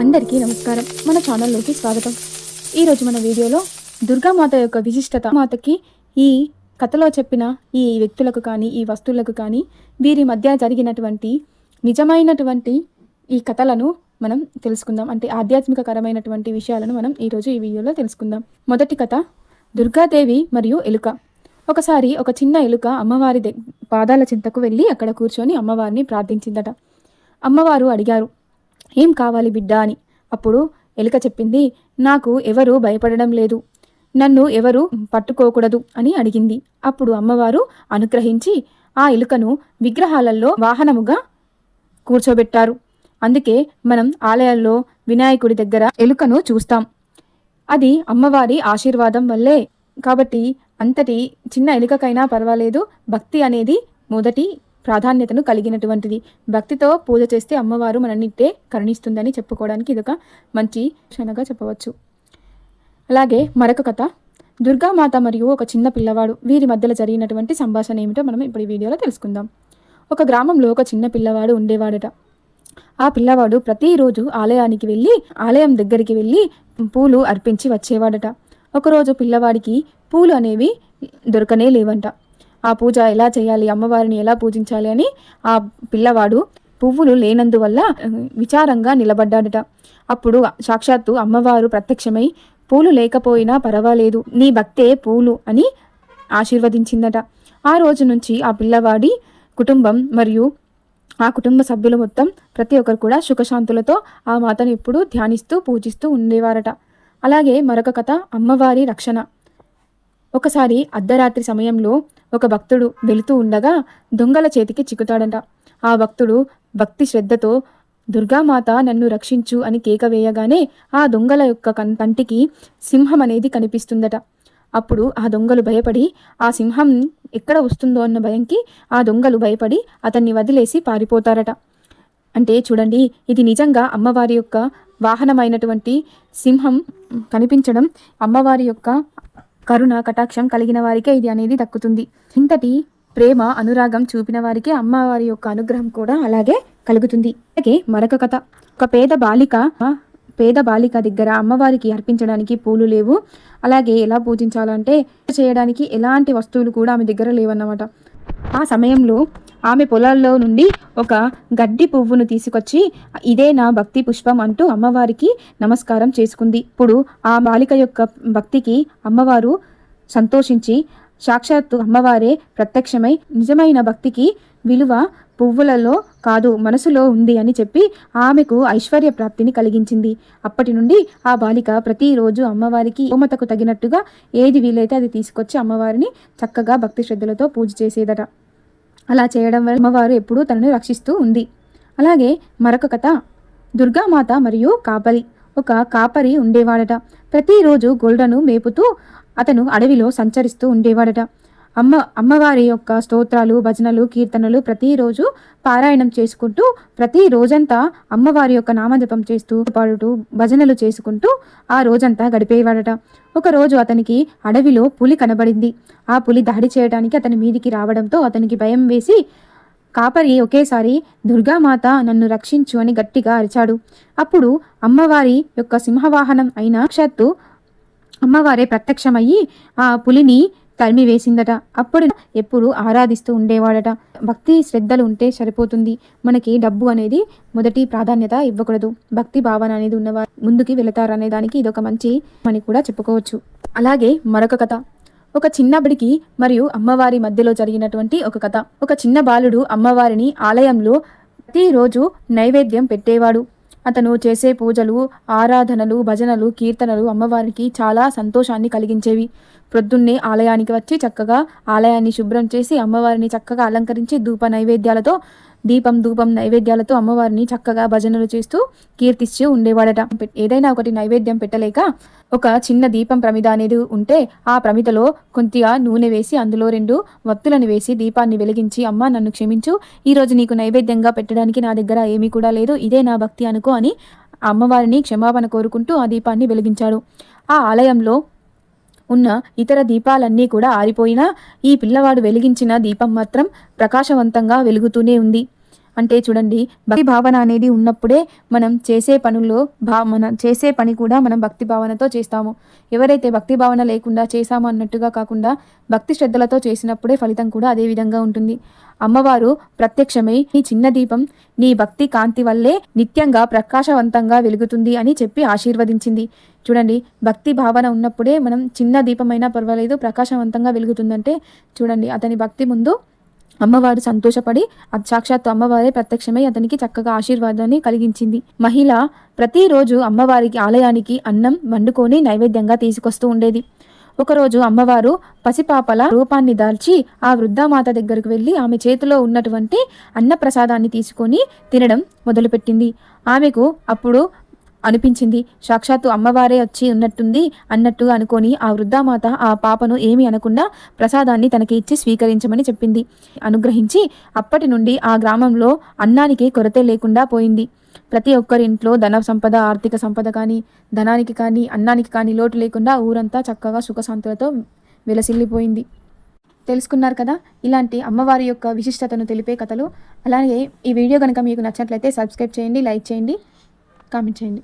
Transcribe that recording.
అందరికీ నమస్కారం. మన ఛానల్లోకి స్వాగతం. ఈరోజు మన వీడియోలో దుర్గామాత యొక్క విశిష్టత. మాతకి ఈ కథలో చెప్పిన ఈ వ్యక్తులకు కానీ ఈ వస్తువులకు కానీ వీరి మధ్య జరిగినటువంటి నిజమైనటువంటి ఈ కథలను మనం తెలుసుకుందాం. అంటే ఆధ్యాత్మికకరమైనటువంటి విషయాలను మనం ఈరోజు ఈ వీడియోలో తెలుసుకుందాం. మొదటి కథ దుర్గాదేవి మరియు ఎలుక. ఒకసారి ఒక చిన్న ఎలుక అమ్మవారి పాదాల చింతకు వెళ్ళి అక్కడ కూర్చొని అమ్మవారిని ప్రార్థించిందట. అమ్మవారు అడిగారు ఏం కావాలి బిడ్డ అని. అప్పుడు ఎలుక చెప్పింది నాకు ఎవరు భయపడడం లేదు. నన్ను ఎవరు పట్టుకోకూడదు అని అడిగింది. అప్పుడు అమ్మవారు అనుగ్రహించి ఆ ఎలుకను విగ్రహాలలో వాహనముగా కూర్చోబెట్టారు. అందుకే మనం ఆలయాల్లో వినాయకుడి దగ్గర ఎలుకను చూస్తాం. అది అమ్మవారి ఆశీర్వాదం వల్లే. కాబట్టి అంతటి చిన్న ఎలుకకైనా పర్వాలేదు. భక్తి అనేది మొదటి ప్రాధాన్యతను కలిగినటువంటిది. భక్తితో పూజ చేస్తే అమ్మవారు మనన్నిట్టే కరుణిస్తుందని చెప్పుకోవడానికి ఇదొక మంచి క్షణగా చెప్పవచ్చు. అలాగే మరొక కథ. దుర్గామాత మరియు ఒక చిన్న పిల్లవాడు వీరి మధ్యలో జరిగినటువంటి సంభాషణ ఏమిటో మనం ఇప్పుడు ఈ వీడియోలో తెలుసుకుందాం. ఒక గ్రామంలో ఒక చిన్న పిల్లవాడు ఉండేవాడట. ఆ పిల్లవాడు ప్రతిరోజు ఆలయానికి వెళ్ళి ఆలయం దగ్గరికి వెళ్ళి పూలు అర్పించి వచ్చేవాడట. ఒకరోజు పిల్లవాడికి పూలు అనేవి దొరకనే లేవంట. ఆ పూజ ఎలా చేయాలి అమ్మవారిని ఎలా పూజించాలి అని ఆ పిల్లవాడు పువ్వులు లేనందువల్ల విచారంగా నిలబడ్డాడట. అప్పుడు సాక్షాత్తు అమ్మవారు ప్రత్యక్షమై పూలు లేకపోయినా పర్వాలేదు నీ భక్తే పూలు అని ఆశీర్వదించిందట. ఆ రోజు నుంచి ఆ పిల్లవాడి కుటుంబం మరియు ఆ కుటుంబ సభ్యులు మొత్తం ప్రతి ఒక్కరు కూడా సుఖశాంతులతో ఆ మాతను ఎప్పుడూ ధ్యానిస్తూ పూజిస్తూ ఉండేవారట. అలాగే మరొక కథ అమ్మవారి రక్షణ. ఒకసారి అర్ధరాత్రి సమయంలో ఒక భక్తుడు వెళుతూ ఉండగా దొంగల చేతికి చిక్కుతాడంట. ఆ భక్తుడు భక్తి శ్రద్ధతో దుర్గామాత నన్ను రక్షించు అని కేక వేయగానే ఆ దొంగల యొక్క కన్- కంటికి సింహం అనేది కనిపిస్తుందట. అప్పుడు ఆ దొంగలు భయపడి ఆ సింహం ఎక్కడ వస్తుందో అన్న భయంకి ఆ దొంగలు భయపడి అతన్ని వదిలేసి పారిపోతారట. అంటే చూడండి ఇది నిజంగా అమ్మవారి యొక్క వాహనమైనటువంటి సింహం కనిపించడం అమ్మవారి యొక్క కరుణ కటాక్షం కలిగిన వారికే ఇది అనేది దక్కుతుంది. ఇంతటి ప్రేమ అనురాగం చూపిన వారికే అమ్మవారి యొక్క అనుగ్రహం కూడా అలాగే కలుగుతుంది. అలాగే మరొక కథ. ఒక పేద బాలిక పేద బాలిక దగ్గర అమ్మవారికి అర్పించడానికి పూలు లేవు. అలాగే ఎలా పూజించాలంటే చేయడానికి ఎలాంటి వస్తువులు కూడా ఆమె దగ్గర లేవన్నమాట. ఆ సమయంలో ఆమె పొలాల్లో నుండి ఒక గడ్డి పువ్వును తీసుకొచ్చి ఇదే నా భక్తి పుష్పం అంటూ అమ్మవారికి నమస్కారం చేసుకుంది. ఇప్పుడు ఆ బాలిక యొక్క భక్తికి అమ్మవారు సంతోషించి సాక్షాత్తు అమ్మవారే ప్రత్యక్షమై నిజమైన భక్తికి విలువ పువ్వులలో కాదు మనసులో ఉంది అని చెప్పి ఆమెకు ఐశ్వర్య ప్రాప్తిని కలిగించింది. అప్పటి నుండి ఆ బాలిక ప్రతిరోజు అమ్మవారికి ఓమతకు తగినట్టుగా ఏది వీలైతే అది తీసుకొచ్చి అమ్మవారిని చక్కగా భక్తి శ్రద్ధలతో పూజ చేసేదట. అలా చేయడం వల్ల అమ్మవారు ఎప్పుడూ తనను రక్షిస్తూ ఉంది. అలాగే మరొక కథ. దుర్గామాత మరియు కాపరి. ఒక కాపరి ఉండేవాడట. ప్రతిరోజు గొల్డను మేపుతూ అతను అడవిలో సంచరిస్తూ ఉండేవాడట. అమ్మ అమ్మవారి యొక్క స్తోత్రాలు భజనలు కీర్తనలు ప్రతిరోజు పారాయణం చేసుకుంటూ ప్రతి రోజంతా అమ్మవారి యొక్క నామజపం చేస్తూ పాడుతూ భజనలు చేసుకుంటూ ఆ రోజంతా గడిపేవాడట. ఒకరోజు అతనికి అడవిలో పులి కనబడింది. ఆ పులి దాడి చేయడానికి అతని మీదికి రావడంతో అతనికి భయం వేసి కాపరి ఒకేసారి దుర్గామాత నన్ను రక్షించు అని గట్టిగా అరిచాడు. అప్పుడు అమ్మవారి యొక్క సింహవాహనం అయిన సాక్షాత్తు అమ్మవారే ప్రత్యక్షమయ్యి ఆ పులిని తరిమి వేసిందట. అప్పుడు ఎప్పుడు ఆరాధిస్తూ ఉండేవాడట. భక్తి శ్రద్ధలు ఉంటే సరిపోతుంది. మనకి డబ్బు అనేది మొదటి ప్రాధాన్యత ఇవ్వకూడదు. భక్తి భావన అనేది ఉన్నవారు ముందుకి వెళతారు అనే దానికి ఇదొక మంచి అని కూడా చెప్పుకోవచ్చు. అలాగే మరొక కథ. ఒక చిన్నబడికి మరియు అమ్మవారి మధ్యలో జరిగినటువంటి ఒక కథ. ఒక చిన్న బాలుడు అమ్మవారిని ఆలయంలో ప్రతిరోజు నైవేద్యం పెట్టేవాడు. అతను చేసే పూజలు ఆరాధనలు భజనలు కీర్తనలు అమ్మవారికి చాలా సంతోషాన్ని కలిగించేవి. ప్రొద్దున్నే ఆలయానికి వచ్చి చక్కగా ఆలయాన్ని శుభ్రం చేసి అమ్మవారిని చక్కగా అలంకరించి ధూప నైవేద్యాలతో దీపం ధూపం నైవేద్యాలతో అమ్మవారిని చక్కగా భజనలు చేస్తూ కీర్తిస్తూ ఉండేవాడట. ఏదైనా ఒకటి నైవేద్యం పెట్టలేక ఒక చిన్న దీపం ప్రమిద అనేది ఉంటే ఆ ప్రమిదలో కొద్దిగా నూనె వేసి అందులో రెండు వత్తులను వేసి దీపాన్ని వెలిగించి అమ్మ నన్ను క్షమించు. ఈరోజు నీకు నైవేద్యంగా పెట్టడానికి నా దగ్గర ఏమీ కూడా లేదు. ఇదే నా భక్తి అనుకో అని అమ్మవారిని క్షమాపణ కోరుకుంటూ ఆ దీపాన్ని వెలిగించాడు. ఆ ఆలయంలో ఉన్న ఇతర దీపాలన్నీ కూడా ఆరిపోయినా ఈ పిల్లవాడు వెలిగించిన దీపం మాత్రం ప్రకాశవంతంగా వెలుగుతూనే ఉంది. అంటే చూడండి భక్తి భావన అనేది ఉన్నప్పుడే మనం చేసే పనుల్లో భా మనం చేసే పని కూడా మనం భక్తి భావనతో చేస్తాము. ఎవరైతే భక్తి భావన లేకుండా చేశాము అన్నట్టుగా కాకుండా భక్తి శ్రద్ధలతో చేసినప్పుడే ఫలితం కూడా అదే విధంగా ఉంటుంది. అమ్మవారు ప్రత్యక్షమై నీ చిన్న దీపం నీ భక్తి కాంతి వల్లే నిత్యంగా ప్రకాశవంతంగా వెలుగుతుంది అని చెప్పి ఆశీర్వదించింది. చూడండి భక్తి భావన ఉన్నప్పుడే మనం చిన్న దీపమైనా పర్వాలేదు ప్రకాశవంతంగా వెలుగుతుందంటే చూడండి అతని భక్తి ముందు అమ్మవారు సంతోషపడి అది సాక్షాత్తు అమ్మవారే ప్రత్యక్షమై అతనికి చక్కగా ఆశీర్వాదాన్ని కలిగించింది. మహిళ ప్రతిరోజు అమ్మవారికి ఆలయానికి అన్నం వండుకొని నైవేద్యంగా తీసుకొస్తూ ఉండేది. ఒకరోజు అమ్మవారు పసిపాపల రూపాన్ని దాల్చి ఆ వృద్ధామాత దగ్గరకు వెళ్ళి ఆమె చేతిలో ఉన్నటువంటి అన్నప్రసాదాన్ని తీసుకొని తినడం మొదలుపెట్టింది. ఆమెకు అప్పుడు అనిపించింది. సాక్షాత్తు అమ్మవారే వచ్చి ఉన్నట్టుంది అన్నట్టుగా అనుకొని ఆ వృద్ధామాత ఆ పాపను ఏమీ అనకుండా ప్రసాదాన్ని తనకి ఇచ్చి స్వీకరించమని చెప్పింది. అనుగ్రహించి అప్పటి నుండి ఆ గ్రామంలో అన్నానికి కొరతే లేకుండా పోయింది. ప్రతి ఒక్కరి ఇంట్లో ధన సంపద ఆర్థిక సంపద కానీ ధనానికి కానీ అన్నానికి కానీ లోటు లేకుండా ఊరంతా చక్కగా సుఖశాంతులతో విలసిల్లిపోయింది. తెలుసుకున్నారు కదా? ఇలాంటి అమ్మవారి యొక్క విశిష్టతను తెలిపే కథలు. అలాగే ఈ వీడియో కనుక మీకు నచ్చినట్లయితే సబ్స్క్రైబ్ చేయండి లైక్ చేయండి. కామెంట్ చేయండి.